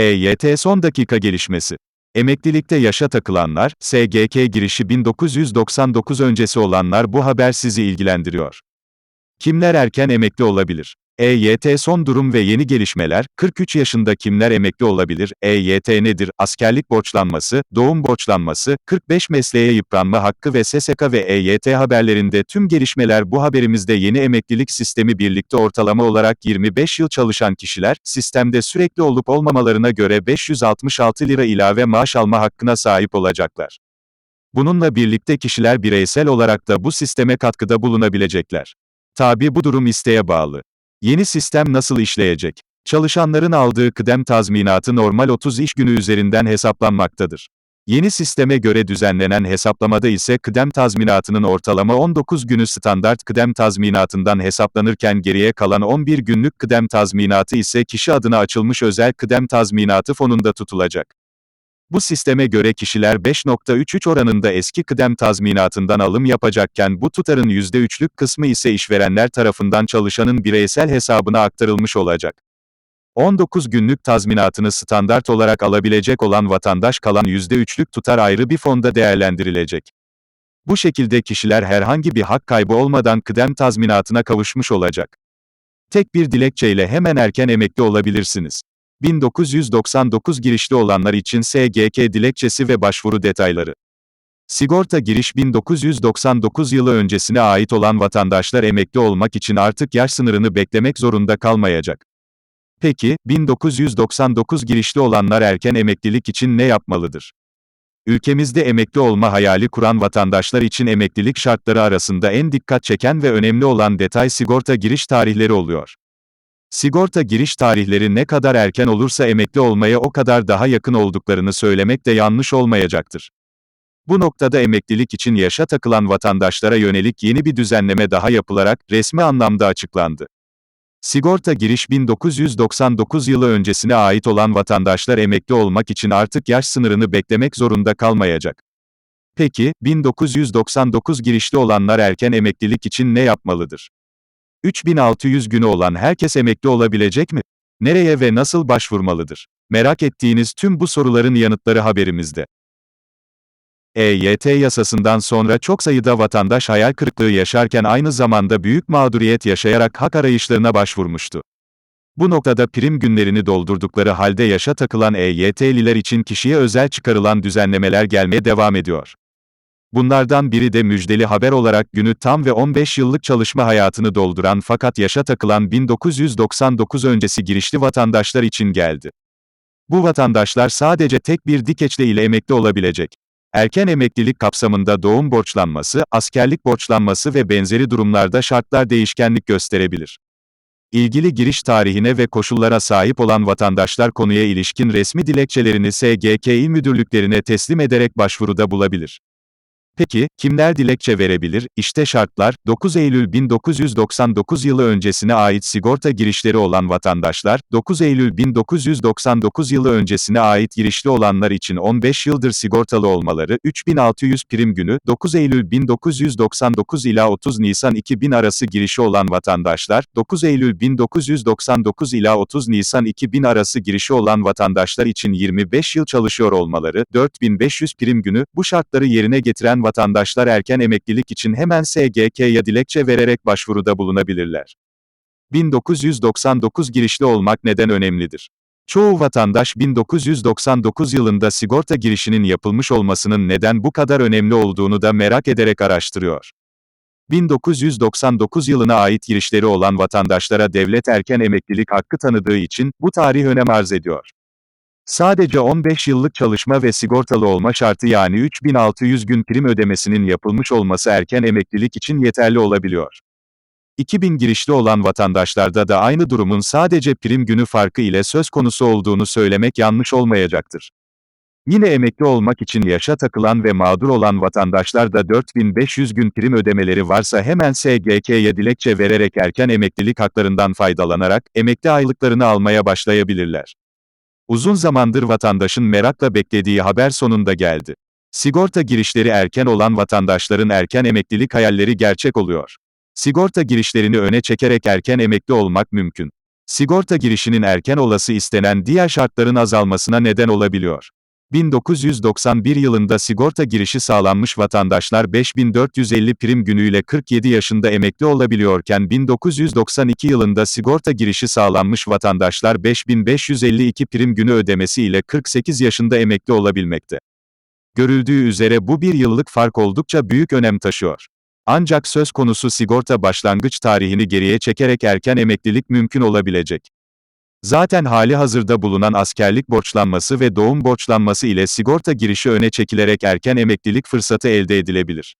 EYT son dakika gelişmesi. Emeklilikte yaşa takılanlar, SGK girişi 1999 öncesi olanlar bu haber sizi ilgilendiriyor. Kimler erken emekli olabilir? EYT son durum ve yeni gelişmeler, 43 yaşında kimler emekli olabilir? EYT nedir? Askerlik borçlanması, doğum borçlanması, 45 mesleğe yıpranma hakkı ve SSK ve EYT haberlerinde tüm gelişmeler bu haberimizde yeni emeklilik sistemi birlikte ortalama olarak 25 yıl çalışan kişiler, sistemde sürekli olup olmamalarına göre 566 lira ilave maaş alma hakkına sahip olacaklar. Bununla birlikte kişiler bireysel olarak da bu sisteme katkıda bulunabilecekler. Tabi bu durum isteğe bağlı. Yeni sistem nasıl işleyecek? Çalışanların aldığı kıdem tazminatı normal 30 iş günü üzerinden hesaplanmaktadır. Yeni sisteme göre düzenlenen hesaplamada ise kıdem tazminatının ortalama 19 günü standart kıdem tazminatından hesaplanırken geriye kalan 11 günlük kıdem tazminatı ise kişi adına açılmış özel kıdem tazminatı fonunda tutulacak. Bu sisteme göre kişiler 5.33 oranında eski kıdem tazminatından alım yapacakken bu tutarın %3'lük kısmı ise işverenler tarafından çalışanın bireysel hesabına aktarılmış olacak. 19 günlük tazminatını standart olarak alabilecek olan vatandaş kalan %3'lük tutar ayrı bir fonda değerlendirilecek. Bu şekilde kişiler herhangi bir hak kaybı olmadan kıdem tazminatına kavuşmuş olacak. Tek bir dilekçeyle hemen erken emekli olabilirsiniz. 1999 girişli olanlar için SGK dilekçesi ve başvuru detayları. Sigorta giriş 1999 yılı öncesine ait olan vatandaşlar emekli olmak için artık yaş sınırını beklemek zorunda kalmayacak. Peki, 1999 girişli olanlar erken emeklilik için ne yapmalıdır? Ülkemizde emekli olma hayali kuran vatandaşlar için emeklilik şartları arasında en dikkat çeken ve önemli olan detay sigorta giriş tarihleri oluyor. Sigorta giriş tarihleri ne kadar erken olursa emekli olmaya o kadar daha yakın olduklarını söylemek de yanlış olmayacaktır. Bu noktada emeklilik için yaşa takılan vatandaşlara yönelik yeni bir düzenleme daha yapılarak resmi anlamda açıklandı. Sigorta giriş 1999 yılı öncesine ait olan vatandaşlar emekli olmak için artık yaş sınırını beklemek zorunda kalmayacak. Peki, 1999 girişli olanlar erken emeklilik için ne yapmalıdır? 3600 günü olan herkes emekli olabilecek mi? Nereye ve nasıl başvurmalıdır? Merak ettiğiniz tüm bu soruların yanıtları haberimizde. EYT yasasından sonra çok sayıda vatandaş hayal kırıklığı yaşarken aynı zamanda büyük mağduriyet yaşayarak hak arayışlarına başvurmuştu. Bu noktada prim günlerini doldurdukları halde yaşa takılan EYT'liler için kişiye özel çıkarılan düzenlemeler gelmeye devam ediyor. Bunlardan biri de müjdeli haber olarak günü tam ve 15 yıllık çalışma hayatını dolduran fakat yaşa takılan 1999 öncesi girişli vatandaşlar için geldi. Bu vatandaşlar sadece tek bir dikeçle ile emekli olabilecek. Erken emeklilik kapsamında doğum borçlanması, askerlik borçlanması ve benzeri durumlarda şartlar değişkenlik gösterebilir. İlgili giriş tarihine ve koşullara sahip olan vatandaşlar konuya ilişkin resmi dilekçelerini SGK il müdürlüklerine teslim ederek başvuruda bulabilir. Peki, kimler dilekçe verebilir? İşte şartlar, 9 Eylül 1999 yılı öncesine ait sigorta girişleri olan vatandaşlar, 9 Eylül 1999 yılı öncesine ait girişli olanlar için 15 yıldır sigortalı olmaları, 3600 prim günü, 9 Eylül 1999 ila 30 Nisan 2000 arası girişi olan vatandaşlar, 9 Eylül 1999 ila 30 Nisan 2000 arası girişi olan vatandaşlar için 25 yıl çalışıyor olmaları, 4500 prim günü, bu şartları yerine getiren vatandaşlar erken emeklilik için hemen SGK'ya dilekçe vererek başvuruda bulunabilirler. 1999 girişli olmak neden önemlidir? Çoğu vatandaş 1999 yılında sigorta girişinin yapılmış olmasının neden bu kadar önemli olduğunu da merak ederek araştırıyor. 1999 yılına ait girişleri olan vatandaşlara devlet erken emeklilik hakkı tanıdığı için bu tarih önem arz ediyor. Sadece 15 yıllık çalışma ve sigortalı olma şartı yani 3600 gün prim ödemesinin yapılmış olması erken emeklilik için yeterli olabiliyor. 2000 girişli olan vatandaşlarda da aynı durumun sadece prim günü farkı ile söz konusu olduğunu söylemek yanlış olmayacaktır. Yine emekli olmak için yaşa takılan ve mağdur olan vatandaşlar da 4500 gün prim ödemeleri varsa hemen SGK'ye dilekçe vererek erken emeklilik haklarından faydalanarak emekli aylıklarını almaya başlayabilirler. Uzun zamandır vatandaşın merakla beklediği haber sonunda geldi. Sigorta girişleri erken olan vatandaşların erken emeklilik hayalleri gerçek oluyor. Sigorta girişlerini öne çekerek erken emekli olmak mümkün. Sigorta girişinin erken olası istenen diğer şartların azalmasına neden olabiliyor. 1991 yılında sigorta girişi sağlanmış vatandaşlar 5450 prim günüyle 47 yaşında emekli olabiliyorken 1992 yılında sigorta girişi sağlanmış vatandaşlar 5552 prim günü ödemesi ile 48 yaşında emekli olabilmekte. Görüldüğü üzere bu bir yıllık fark oldukça büyük önem taşıyor. Ancak söz konusu sigorta başlangıç tarihini geriye çekerek erken emeklilik mümkün olabilecek. Zaten hali hazırda bulunan askerlik borçlanması ve doğum borçlanması ile sigorta girişi öne çekilerek erken emeklilik fırsatı elde edilebilir.